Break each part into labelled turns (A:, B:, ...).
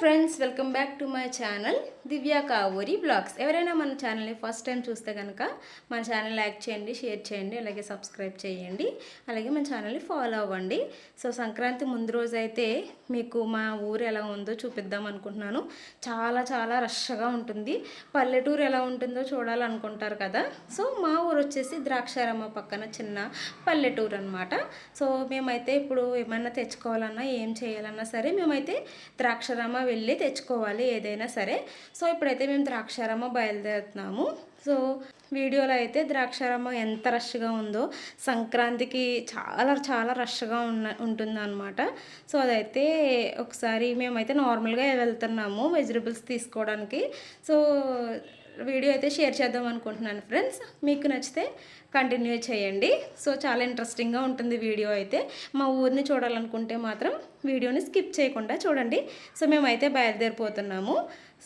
A: Friends welcome back to my channel Divya Kavuri blogs ఎవరైనా మన ఛానల్ని ఫస్ట్ టైం చూస్తే కనుక మన ఛానల్ లైక్ చేయండి షేర్ చేయండి అలాగే సబ్స్క్రైబ్ చేయండి అలాగే మన ఛానల్ని ఫాలో అవ్వండి. సో సంక్రాంతి ముందు రోజు అయితే మీకు మా ఊరు ఎలా ఉందో చూపిద్దాం అనుకుంటున్నాను. చాలా చాలా రష్గా ఉంటుంది. పల్లెటూరు ఎలా ఉంటుందో చూడాలనుకుంటారు కదా. సో మా ఊరు వచ్చేసి ద్రాక్షారమ్మ పక్కన చిన్న పల్లెటూరు అనమాట సో మేమైతే ఇప్పుడు ఏమైనా తెచ్చుకోవాలన్నా ఏం చేయాలన్నా సరే మేమైతే ద్రాక్షారమ్మ వెళ్ళి తెచ్చుకోవాలి ఏదైనా సరే. సో ఇప్పుడైతే మేము ద్రాక్షారామ బయలుదేరుతున్నాము. సో వీడియోలో అయితే ద్రాక్షారామ ఎంత రష్గా ఉందో సంక్రాంతికి చాలా చాలా రష్గా ఉన్న ఉంటుందన్నమాట. సో అదైతే ఒకసారి మేమైతే నార్మల్గా వెళ్తున్నాము వెజిటబుల్స్ తీసుకోవడానికి. సో వీడియో అయితే షేర్ చేద్దాం అనుకుంటున్నాను ఫ్రెండ్స్. మీకు నచ్చితే కంటిన్యూ చేయండి. సో చాలా ఇంట్రెస్టింగ్గా ఉంటుంది వీడియో అయితే. మా ఊరిని చూడాలనుకుంటే మాత్రం వీడియోని స్కిప్ చేయకుండా చూడండి. సో మేమైతే బయలుదేరిపోతున్నాము.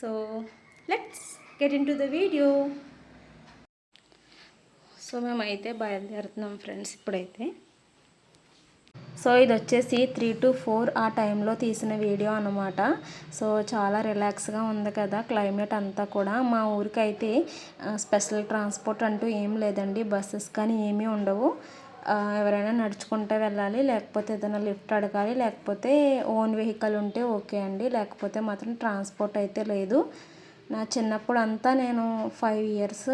A: So let's get into the video so మేమైతే బయలుదేరుతున్నాం ఫ్రెండ్స్ ఇప్పుడైతే. సో ఇది వచ్చేసి త్రీ టు ఫోర్ ఆ టైంలో తీసిన వీడియో అనమాట సో చాలా రిలాక్స్గా ఉంది కదా క్లైమేట్ అంతా కూడా. మా ఊరికైతే స్పెషల్ ట్రాన్స్పోర్ట్ అంటూ ఏం లేదండి. బస్సెస్ కానీ ఏమీ ఉండవు. ఎవరైనా నడుచుకుంటూ వెళ్ళాలి లేకపోతే ఏదైనా లిఫ్ట్ అడగాలి లేకపోతే ఓన్ వెహికల్ ఉంటే ఓకే అండి. లేకపోతే మాత్రం ట్రాన్స్పోర్ట్ అయితే లేదు. నా చిన్నప్పుడు అంతా నేను five years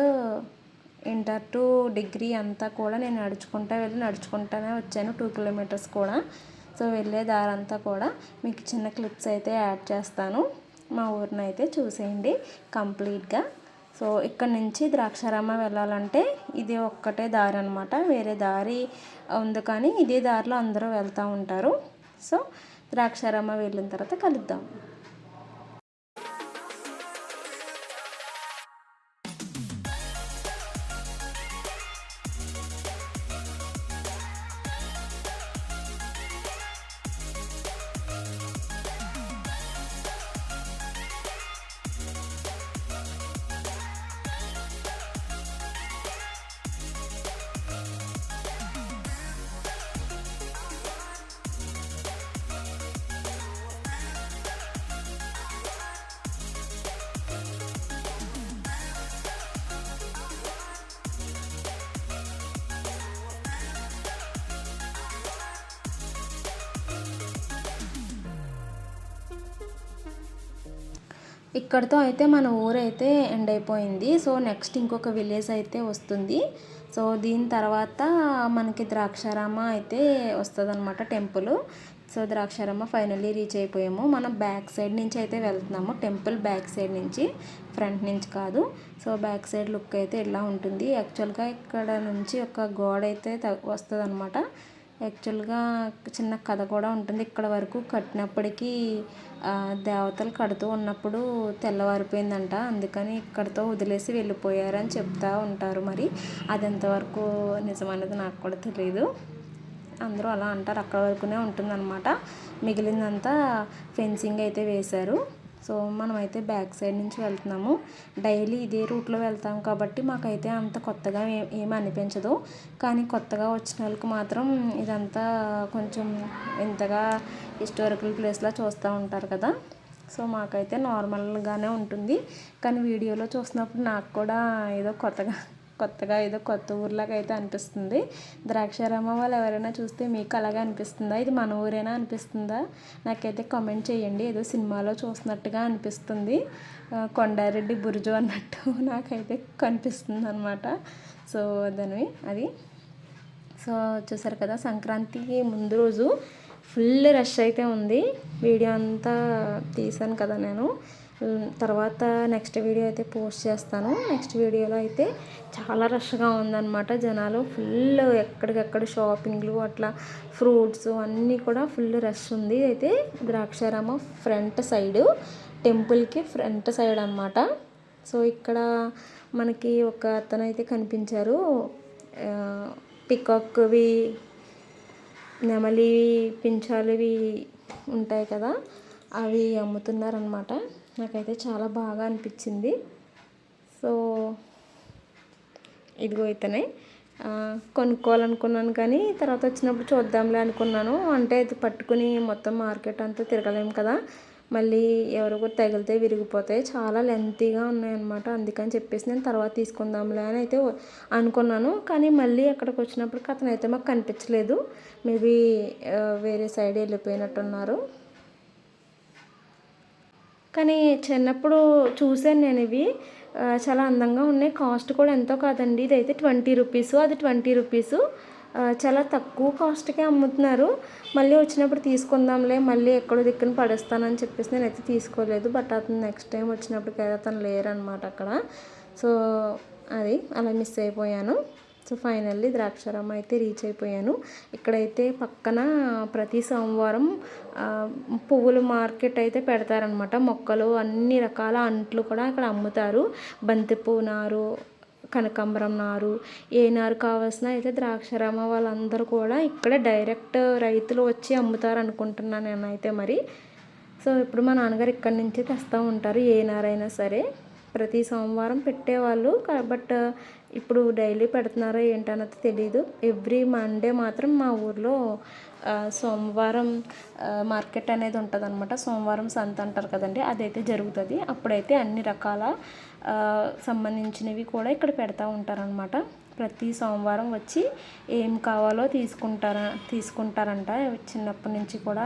A: inter to degree అంతా కూడా నేను నడుచుకుంటా వెళ్ళి నడుచుకుంటానే వచ్చాను టూ కిలోమీటర్స్ కూడా. సో వెళ్ళే దారంతా కూడా మీకు చిన్న క్లిప్స్ అయితే యాడ్ చేస్తాను. మా ఊరిని అయితే చూసేయండి కంప్లీట్గా. సో ఇక్కడ నుంచి ద్రాక్షారామ వెళ్ళాలంటే ఇది ఒక్కటే దారి అనమాట వేరే దారి ఉంది కానీ ఇదే దారిలో అందరూ వెళ్తూ ఉంటారు. సో ద్రాక్షారామ వెళ్ళిన తర్వాత కలుద్దాం. ఇక్కడితో అయితే మన ఊరు అయితే ఎండ్ అయిపోయింది. సో నెక్స్ట్ ఇంకొక విలేజ్ అయితే వస్తుంది. సో దీని తర్వాత మనకి ద్రాక్షారామ అయితే వస్తుంది అనమాట temple. So Draksharama finally reach అయిపోయాము. మనం బ్యాక్ సైడ్ నుంచి అయితే వెళ్తున్నాము. టెంపుల్ బ్యాక్ సైడ్ నుంచి ఫ్రంట్ నుంచి కాదు. సో బ్యాక్ సైడ్ లుక్ అయితే ఇలా ఉంటుంది? యాక్చువల్గా ఇక్కడ నుంచి ఒక గోడ అయితే వస్తుంది అనమాట యాక్చువల్గా చిన్న కథ కూడా ఉంటుంది. ఇక్కడ వరకు కట్టినప్పటికీ దేవతలు కడుతూ ఉన్నప్పుడు తెల్లవారిపోయిందంట. అందుకని ఇక్కడతో వదిలేసి వెళ్ళిపోయారని చెప్తా ఉంటారు మరి. అది ఎంతవరకు నిజమనేది నాకు కూడా తెలియదు అందరూ అలా అంటారు. అక్కడ వరకునే ఉంటుందన్నమాట. మిగిలిందంతా ఫెన్సింగ్ అయితే వేశారు. సో మనమైతే బ్యాక్ సైడ్ నుంచి వెళ్తున్నాము. డైలీ ఇదే రూట్లో వెళ్తాం కాబట్టి మాకైతే అంత కొత్తగా ఏం అనిపించదు. కానీ కొత్తగా వచ్చిన వాళ్ళకి మాత్రం ఇదంతా కొంచెం ఇంతగా హిస్టారికల్ ప్లేస్లా చూస్తూ ఉంటారు కదా. సో మాకైతే నార్మల్గానే ఉంటుంది. కానీ వీడియోలో చూసినప్పుడు నాకు కూడా ఏదో కొత్తగా కొత్తగా ఏదో కొత్త ఊర్లాగా అయితే అనిపిస్తుంది. ద్రాక్షారామ వాళ్ళు ఎవరైనా చూస్తే మీకు అలాగే అనిపిస్తుందా? ఇది మన ఊరేనా అనిపిస్తుందా? నాకైతే కామెంట్ చేయండి. ఏదో సినిమాలో చూసినట్టుగా అనిపిస్తుంది. కొండారెడ్డి బురుజు అన్నట్టు నాకైతే కనిపిస్తుంది అనమాట సో దాని అది. సో చూసారు కదా సంక్రాంతికి ముందు రోజు ఫుల్ రష్ అయితే ఉంది. వీడియో అంతా తీసాను కదా నేను. తర్వాత నెక్స్ట్ వీడియో అయితే పోస్ట్ చేస్తాను. నెక్స్ట్ వీడియోలో అయితే చాలా రష్గా ఉందన్నమాట జనాలు. ఫుల్ ఎక్కడికెక్కడ షాపింగ్లు అట్లా ఫ్రూట్స్ అన్నీ కూడా ఫుల్ రష్ ఉంది. అయితే ద్రాక్షారామ ఫ్రంట్ సైడు టెంపుల్కి ఫ్రంట్ సైడ్ అన్నమాట. సో ఇక్కడ మనకి ఒక అతను అయితే కనిపించారు. పికాక్వి నెమలి పించాలువి ఉంటాయి కదా అవి అమ్ముతున్నారనమాట నాకైతే చాలా బాగా అనిపించింది. సో ఇదిగో ఇతనే. కొనుక్కోవాలనుకున్నాను కానీ తర్వాత వచ్చినప్పుడు చూద్దాంలే అనుకున్నాను. అంటే ఇది పట్టుకుని మొత్తం మార్కెట్ అంతా తిరగలేము కదా. మళ్ళీ ఎవరికో తగిలితే విరిగిపోతాయి చాలా లెంతీగా ఉన్నాయన్నమాట. అందుకని చెప్పేసి నేను తర్వాత తీసుకుందాంలే అని అయితే అనుకున్నాను. కానీ మళ్ళీ అక్కడికి వచ్చినప్పుడు అతను అయితే మాకు కనిపించలేదు. మేబీ వేరే సైడ్ వెళ్ళిపోయినట్టున్నారు. కానీ చిన్నప్పుడు చూశాను నేను ఇవి. చాలా అందంగా ఉన్నాయి. కాస్ట్ కూడా ఎంతో కాదండి. ఇదైతే ట్వంటీ రూపీస్. అది ట్వంటీ రూపీసు. చాలా తక్కువ కాస్ట్కే అమ్ముతున్నారు. మళ్ళీ వచ్చినప్పుడు తీసుకుందాంలే. మళ్ళీ ఎక్కడో దిక్కున పడేస్తానని చెప్పేసి నేనైతే తీసుకోలేదు. బట్ అతను నెక్స్ట్ టైం వచ్చినప్పటికైతే అతను లేరనమాట అక్కడ. సో అది అలా మిస్ అయిపోయాను. సో ఫైనల్లీ ద్రాక్షారామం అయితే రీచ్ అయిపోయాను. ఇక్కడైతే పక్కన ప్రతి సోమవారం పువ్వుల మార్కెట్ అయితే పెడతారనమాట మొక్కలు అన్ని రకాల అంట్లు కూడా అక్కడ అమ్ముతారు. బంతిపూ నారు కనకాంబరం నారు ఏ నారు కావాల్సిన అయితే ద్రాక్షారామ వాళ్ళందరూ కూడా ఇక్కడ డైరెక్ట్ రైతులు వచ్చి అమ్ముతారు అనుకుంటున్నాను నేనైతే మరి. సో ఇప్పుడు మా నాన్నగారు ఇక్కడి నుంచి తెస్తూ ఉంటారు ఏ నారైనా సరే. ప్రతి సోమవారం పెట్టేవాళ్ళు బట్ ఇప్పుడు డైలీ పెడుతున్నారో ఏంటన్నది తెలీదు. ఎవ్రీ మండే మాత్రం మా ఊర్లో సోమవారం మార్కెట్ అనేది ఉంటుంది అనమాట సోమవారం సంత అంటారు కదండి అదైతే జరుగుతుంది. అప్పుడైతే అన్ని రకాల సంబంధించినవి కూడా ఇక్కడ పెడతా ఉంటారనమాట ప్రతి సోమవారం వచ్చి ఏం కావాలో తీసుకుంటారా తీసుకుంటారంట. చిన్నప్పటి నుంచి కూడా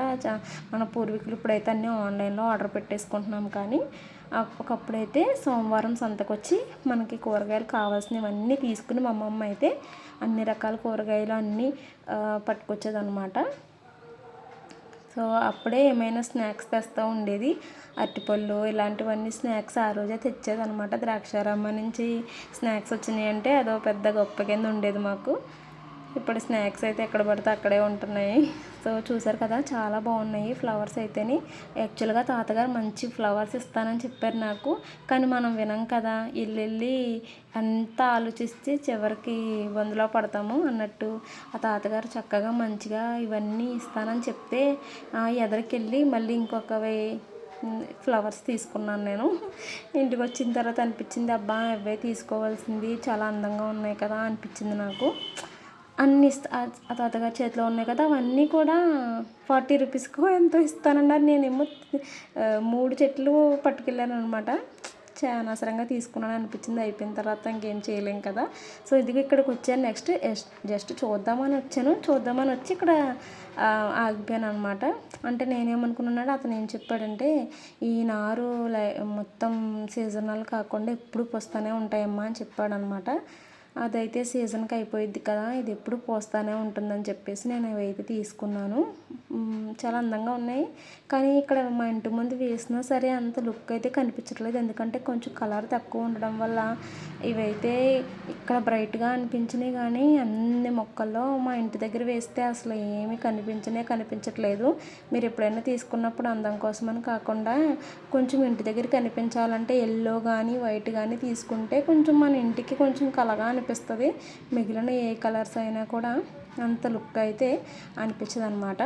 A: మన పూర్వీకులు ఇప్పుడైతే అన్నీ ఆన్లైన్లో ఆర్డర్ పెట్టేసుకుంటున్నాం కానీ ఒకప్పుడైతే సోమవారం సంతకు వచ్చి మనకి కూరగాయలు కావాల్సినవన్నీ తీసుకుని మా అమ్మమ్మ అయితే అన్ని రకాల కూరగాయలు అన్నీ పట్టుకొచ్చేదనమాట సో అప్పుడే ఏమైనా స్నాక్స్ తెస్తూ ఉండేది. అరటిపళ్ళు ఇలాంటివన్నీ స్నాక్స్ ఆ రోజే తెచ్చేదనమాట ద్రాక్షారామ నుంచి స్నాక్స్ వచ్చినాయి అంటే అదో పెద్ద గొప్ప కింద ఉండేది మాకు. ఇప్పుడు స్నాక్స్ అయితే ఎక్కడ పడితే అక్కడే ఉంటున్నాయి. సో చూసారు కదా చాలా బాగున్నాయి ఫ్లవర్స్ అయితేని. యాక్చువల్గా తాతగారు మంచి ఫ్లవర్స్ ఇస్తానని చెప్పారు నాకు. కానీ మనం వినం కదా వెళ్ళి అంతా ఆలోచిస్తే చివరికి బందులో పడతాము అన్నట్టు. ఆ తాతగారు చక్కగా మంచిగా ఇవన్నీ ఇస్తానని చెప్తే ఎదరికి వెళ్ళి మళ్ళీ ఇంకొక ఫ్లవర్స్ తీసుకున్నాను నేను. ఇంటికి వచ్చిన తర్వాత అనిపించింది అబ్బా అవే తీసుకోవాల్సింది చాలా అందంగా ఉన్నాయి కదా అనిపించింది నాకు. అన్ని ఆ తాతగారి చేతిలో ఉన్నాయి కదా అవన్నీ కూడా ఫార్టీ రూపీస్కో ఎంతో ఇస్తానన్నారు. నేనేమో మూడు చెట్లు పట్టుకెళ్ళాను అనమాట చా అనవసరంగా తీసుకున్నాను అనిపించింది. అయిపోయిన తర్వాత ఇంకేం చేయలేం కదా. సో ఇది ఇక్కడికి వచ్చాను. నెక్స్ట్ జస్ట్ చూద్దామని వచ్చాను. చూద్దామని వచ్చి ఇక్కడ ఆగిపోయాను అనమాట అంటే నేనేమనుకున్నాడు అతను ఏం చెప్పాడంటే ఈ నారు మొత్తం సీజనల్ కాకుండా ఎప్పుడు వస్తూనే ఉంటాయమ్మా అని చెప్పాడనమాట అదైతే సీజన్కి అయిపోయిద్ది కదా ఇది ఎప్పుడు పోస్తూనే ఉంటుందని చెప్పేసి నేను అవైతే తీసుకున్నాను. చాలా అందంగా ఉన్నాయి. కానీ ఇక్కడ మా ఇంటి ముందు వేసినా సరే అంత లుక్ అయితే కనిపించట్లేదు. ఎందుకంటే కొంచెం కలర్ తక్కువ ఉండడం వల్ల ఇవైతే ఇక్కడ బ్రైట్గా అనిపించినాయి. కానీ అన్ని మొక్కల్లో మా ఇంటి దగ్గర వేస్తే అసలు ఏమీ కనిపించనే కనిపించట్లేదు. మీరు ఎప్పుడైనా తీసుకున్నప్పుడు అందం కోసమని కాకుండా కొంచెం ఇంటి దగ్గర కనిపించాలంటే ఎల్లో కానీ వైట్ కానీ తీసుకుంటే కొంచెం మన ఇంటికి కొంచెం కలగా అనిపిస్తుంది. మిగిలిన ఏ కలర్స్ అయినా కూడా అంత లుక్ అయితే అనిపించదు అనమాట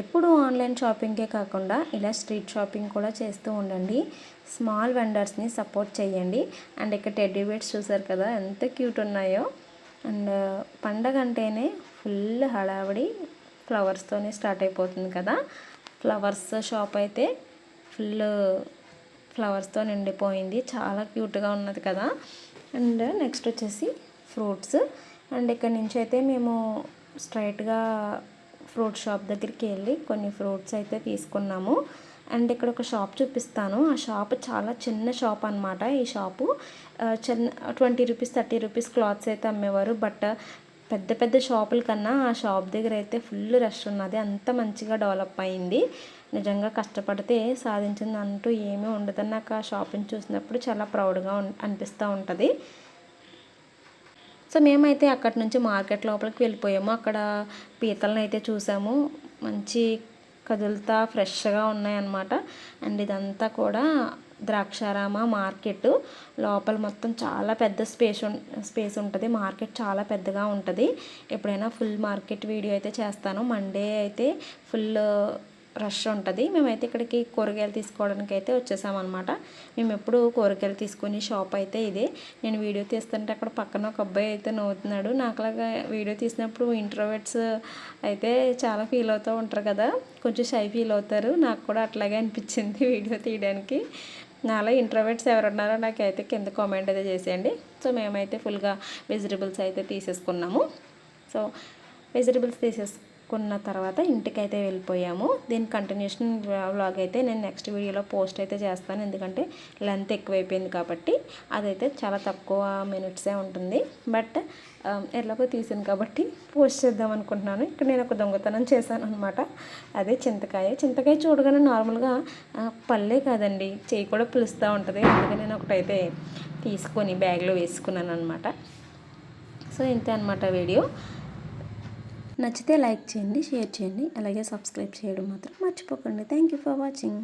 A: ఎప్పుడు ఆన్లైన్ షాపింగే కాకుండా ఇలా స్ట్రీట్ షాపింగ్ కూడా చేస్తూ ఉండండి. స్మాల్ వెండర్స్ని సపోర్ట్ చేయండి. అండ్ ఇక్కడ టెడ్డీ బేట్స్ చూసారు కదా ఎంత క్యూట్ ఉన్నాయో. అండ్ పండగ అంటేనే ఫుల్ హడావిడి ఫ్లవర్స్తోనే స్టార్ట్ అయిపోతుంది కదా. ఫ్లవర్స్ షాప్ అయితే ఫుల్ ఫ్లవర్స్తో నిండిపోయింది. చాలా క్యూట్గా ఉన్నది కదా. అండ్ నెక్స్ట్ వచ్చేసి ఫ్రూట్స్. అండ్ ఇక్కడ నుంచి అయితే మేము స్ట్రైట్గా ఫ్రూట్ షాప్ దగ్గరికి వెళ్ళి కొన్ని ఫ్రూట్స్ అయితే తీసుకున్నాము. అండ్ ఇక్కడ ఒక షాప్ చూపిస్తాను. ఆ షాప్ చాలా చిన్న షాప్ అనమాట ఈ షాపు చిన్న twenty rupees thirty rupees clothes అయితే అమ్మేవారు. బట్ పెద్ద పెద్ద షాపుల కన్నా ఆ షాప్ దగ్గర అయితే ఫుల్ రష్ ఉన్నది. అంత మంచిగా డెవలప్ అయింది. నిజంగా కష్టపడితే సాధించింది అంటూ ఏమీ ఉండదని నాకు ఆ షాపింగ్ చూసినప్పుడు చాలా ప్రౌడ్గా అనిపిస్తూ ఉంటుంది. సో మేమైతే అక్కడి నుంచి మార్కెట్ లోపలికి వెళ్ళిపోయాము. అక్కడ పీతలను అయితే చూసాము. మంచి కదులుతా ఫ్రెష్గా ఉన్నాయన్నమాట. అండ్ ఇదంతా కూడా ద్రాక్షారామ మార్కెట్. లోపల మొత్తం చాలా పెద్ద స్పేస్ స్పేస్ ఉంటుంది. మార్కెట్ చాలా పెద్దగా ఉంటుంది. ఎప్పుడైనా ఫుల్ మార్కెట్ వీడియో అయితే చేస్తాను. మండే అయితే ఫుల్ రష్ ఉంటుంది. మేమైతే ఇక్కడికి కూరగాయలు తీసుకోవడానికి అయితే వచ్చేసామన్నమాట. మేము ఎప్పుడు కూరగాయలు తీసుకునే షాప్ అయితే ఇదే. నేను వీడియో తీస్తుంటే అక్కడ పక్కన ఒక అబ్బాయి అయితే నవ్వుతున్నాడు. నాకులాగా వీడియో తీసినప్పుడు ఇంట్రోవర్ట్స్ అయితే చాలా ఫీల్ అవుతూ ఉంటారు కదా. కొంచెం షై ఫీల్ అవుతారు. నాకు కూడా అట్లాగే అనిపించింది వీడియో తీయడానికి. నాలో ఇంట్రోవర్ట్స్ ఎవరున్నారో నాకైతే కింద కామెంట్ అయితే చేసేయండి. సో మేమైతే ఫుల్గా వెజిటబుల్స్ అయితే తీసేసుకున్నాము. సో వెజిటబుల్స్ కొన్న తర్వాత ఇంటికైతే వెళ్ళిపోయాము. దీని కంటిన్యూషన్ వ్లాగ్ అయితే నేను నెక్స్ట్ వీడియోలో పోస్ట్ అయితే చేస్తాను. ఎందుకంటే లెంత్ ఎక్కువైపోయింది కాబట్టి అదైతే చాలా తక్కువ మినిట్సే ఉంటుంది. బట్ um, ఎలాగో తీసాను కాబట్టి పోస్ట్ చేద్దాం అనుకుంటున్నాను. ఇక్కడ నేను ఒక దొంగతనం చేశాను అనమాట అదే చింతకాయ. చింతకాయ చూడగానే నార్మల్గా పల్లె కాదండి. చేయి కూడా పిలుస్తూ ఉంటుంది. అందుకే నేను ఒకటైతే తీసుకొని బ్యాగ్లో వేసుకున్నాను అనమాట సో ఇంతే అనమాట వీడియో నచ్చితే లైక్ చేయండి షేర్ చేయండి అలాగే సబ్స్క్రైబ్ చేయడం మాత్రం మర్చిపోకండి. Thank you for watching